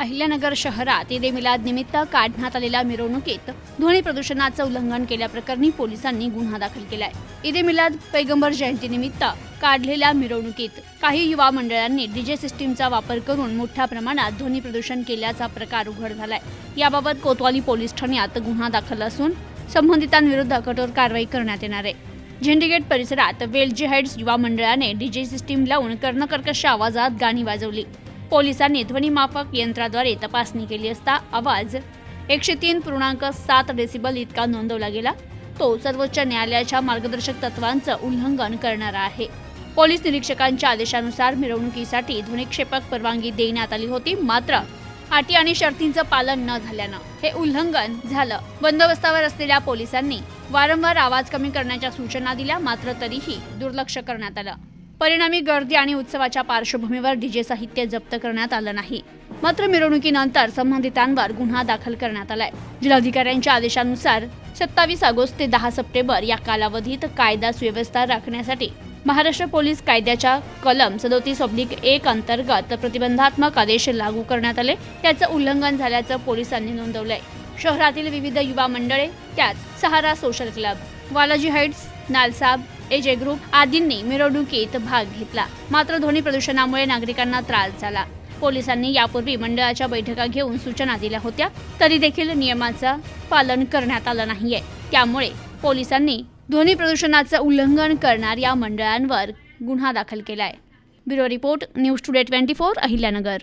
अहिल्यानगर शहरात ईद ए मिलाद निमित्त काढण्यात आलेल्या मिरवणुकीत ध्वनी प्रदूषणाचं उल्लंघन केल्याप्रकरणी पोलिसांनी गुन्हा दाखल केलाय. ईद ए मिलाद पैगंबर जयंतीनिमित्त काढलेल्या मिरवणुकीत काही युवा मंडळांनी डीजे सिस्टीमचा वापर करून मोठ्या प्रमाणात ध्वनी प्रदूषण केल्याचा प्रकार उघड झालाय. याबाबत कोतवाली पोलीस ठाण्यात गुन्हा दाखल असून संबंधितांविरुद्ध कठोर कारवाई करण्यात येणार आहे. झेंडीगेट परिसरात वेलजी हाईट्स युवा मंडळाने डीजे सिस्टीम लावून कर्णकर्कश आवाजात गाणी वाजवली. पोलिसांनी ध्वनीमापक यंत्राद्वारे तपासणी केली असता आवाज एकशे तीन पूर्णांक सात डेसिबल इतका नोंदवला गेला. तो सर्वोच्च न्यायालयाच्या मार्गदर्शक तत्वांचं उल्लंघन करणारा आहे. पोलीस निरीक्षकांच्या आदेशानुसार मिरवणुकीसाठी ध्वनिक्षेपक परवानगी देण्यात आली होती मात्र अटी आणि शर्तींचं पालन न झाल्यानं हे उल्लंघन झालं. बंदोबस्तावर असलेल्या पोलिसांनी वारंवार आवाज कमी करण्याच्या सूचना दिल्या मात्र तरीही दुर्लक्ष करण्यात आलं. परिणामी गर्दी आणि उत्सवाच्या पार्श्वभूमीवर डीजे साहित्य जप्त करण्यात आलं नाही. मात्र मिरवणुकीनंतर संबंधितांवर गुन्हा दाखल करण्यात आलाय. जिल्हाधिकाऱ्यांच्या आदेशानुसार सत्तावीस ऑगस्ट ते दहा सप्टेंबर या कालावधीत कायदा सुव्यवस्था राखण्यासाठी महाराष्ट्र पोलीस कायद्याच्या कलम सदोतीस ऑब्लिक एक अंतर्गत प्रतिबंधात्मक आदेश लागू करण्यात आले. त्याचं उल्लंघन झाल्याचं पोलिसांनी नोंदवलंय. शहरातील विविध युवा मंडळे त्यात Sahara social club Walaji heights Nalsab AJ group आदींनी मिरवणुकीत भाग घेतला. मात्र ध्वनी प्रदूषणामुळे नागरिकांना त्रास झाला. पोलिसांनी यापूर्वी मंडळाच्या बैठका घेऊन सूचना दिल्या होत्या तरी देखील नियमाचं पालन करण्यात आलं नाहीये. त्यामुळे पोलिसांनी ध्वनी प्रदूषणाचं उल्लंघन करणार या मंडळांवर गुन्हा दाखल केलाय. Bureau report news today twenty four Ahilyanagar.